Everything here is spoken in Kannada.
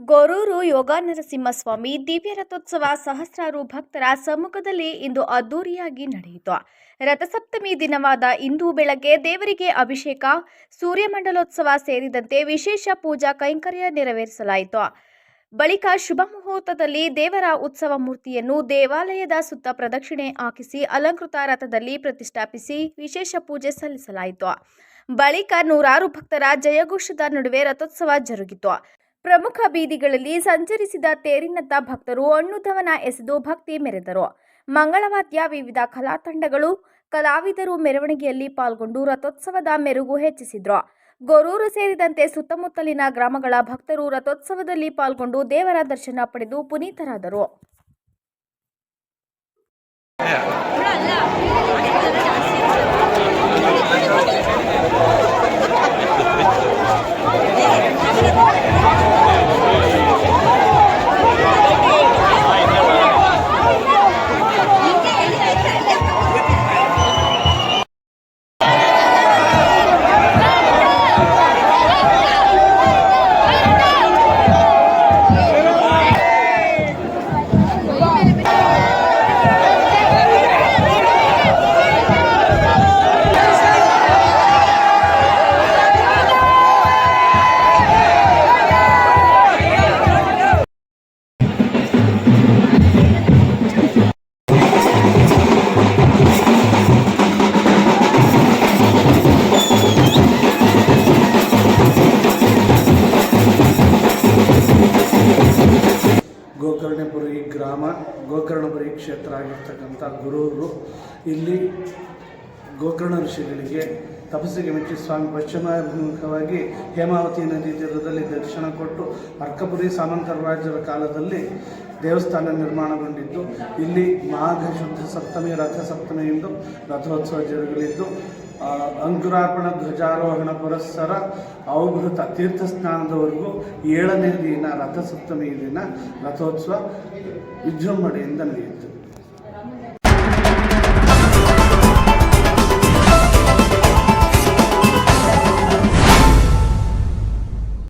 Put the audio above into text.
ಗೊರೂರು ಯೋಗ ನರಸಿಂಹಸ್ವಾಮಿ ದಿವ್ಯ ರಥೋತ್ಸವ ಸಹಸ್ರಾರು ಭಕ್ತರ ಸಮ್ಮುಖದಲ್ಲಿ ಇಂದು ಅದ್ದೂರಿಯಾಗಿ ನಡೆಯಿತು. ರಥಸಪ್ತಮಿ ದಿನವಾದ ಇಂದು ಬೆಳಗ್ಗೆ ದೇವರಿಗೆ ಅಭಿಷೇಕ, ಸೂರ್ಯಮಂಡಲೋತ್ಸವ ಸೇರಿದಂತೆ ವಿಶೇಷ ಪೂಜಾ ಕೈಂಕರ್ಯ ನೆರವೇರಿಸಲಾಯಿತು. ಬಳಿಕ ಶುಭ ಮುಹೂರ್ತದಲ್ಲಿ ದೇವರ ಉತ್ಸವ ಮೂರ್ತಿಯನ್ನು ದೇವಾಲಯದ ಸುತ್ತ ಪ್ರದಕ್ಷಿಣೆ ಹಾಕಿಸಿ ಅಲಂಕೃತ ರಥದಲ್ಲಿ ಪ್ರತಿಷ್ಠಾಪಿಸಿ ವಿಶೇಷ ಪೂಜೆ ಸಲ್ಲಿಸಲಾಯಿತು. ಬಳಿಕ ನೂರಾರು ಭಕ್ತರ ಜಯಘೋಷದ ನಡುವೆ ರಥೋತ್ಸವ ಜರುಗಿತು. ಪ್ರಮುಖ ಬೀದಿಗಳಲ್ಲಿ ಸಂಚರಿಸಿದ ತೇರಿನತ್ತ ಭಕ್ತರು ಹಣ್ಣು ದವನ ಎಸೆದು ಭಕ್ತಿ ಮೆರೆದರು. ಮಂಗಳವಾದ್ಯ ವಿವಿಧ ಕಲಾ ತಂಡಗಳು ಕಲಾವಿದರು ಮೆರವಣಿಗೆಯಲ್ಲಿ ಪಾಲ್ಗೊಂಡು ರಥೋತ್ಸವದ ಮೆರುಗು ಹೆಚ್ಚಿಸಿದ್ರು. ಗೊರೂರು ಸೇರಿದಂತೆ ಸುತ್ತಮುತ್ತಲಿನ ಗ್ರಾಮಗಳ ಭಕ್ತರು ರಥೋತ್ಸವದಲ್ಲಿ ಪಾಲ್ಗೊಂಡು ದೇವರ ದರ್ಶನ ಪಡೆದು ಪುನೀತರಾದರು. ಗೋಕರ್ಣಪುರಿ ಗ್ರಾಮ ಗೋಕರ್ಣಪುರಿ ಕ್ಷೇತ್ರ ಆಗಿರ್ತಕ್ಕಂಥ ಗುರೂರು. ಇಲ್ಲಿ ಗೋಕರ್ಣ ಋಷಿಗಳಿಗೆ ತಪಸ್ಸಿಗೆ ಮೆಚ್ಚಿ ಸ್ವಾಮಿ ಪಶ್ಚಿಮಾಭಿಮುಖವಾಗಿ ಹೇಮಾವತಿ ನದಿ ತೀರದಲ್ಲಿ ದರ್ಶನ ಕೊಟ್ಟು ಅರ್ಕಪುರಿ ಸಾಮಂತರ ರಾಜ್ಯರ ಕಾಲದಲ್ಲಿ ದೇವಸ್ಥಾನ ನಿರ್ಮಾಣಗೊಂಡಿದ್ದು, ಇಲ್ಲಿ ಮಾಘ ಶುದ್ಧ ಸಪ್ತಮಿ, ರಥ ಸಪ್ತಮಿಯಂದು ರಥೋತ್ಸವ ಜರುಗಲಿದ್ದು ಅಂಕುರಾರ್ಪಣ, ಧ್ವಜಾರೋಹಣ, ಪುರಸ್ಸರ ಅವಭೃತ ತೀರ್ಥ ಸ್ನಾನದವರೆಗೂ ಏಳನೇ ದಿನ ರಥಸಪ್ತಮಿ ದಿನ ರಥೋತ್ಸವ ವಿಜೃಂಭಣೆಯಿಂದ ನಡೆಯುತ್ತದೆ.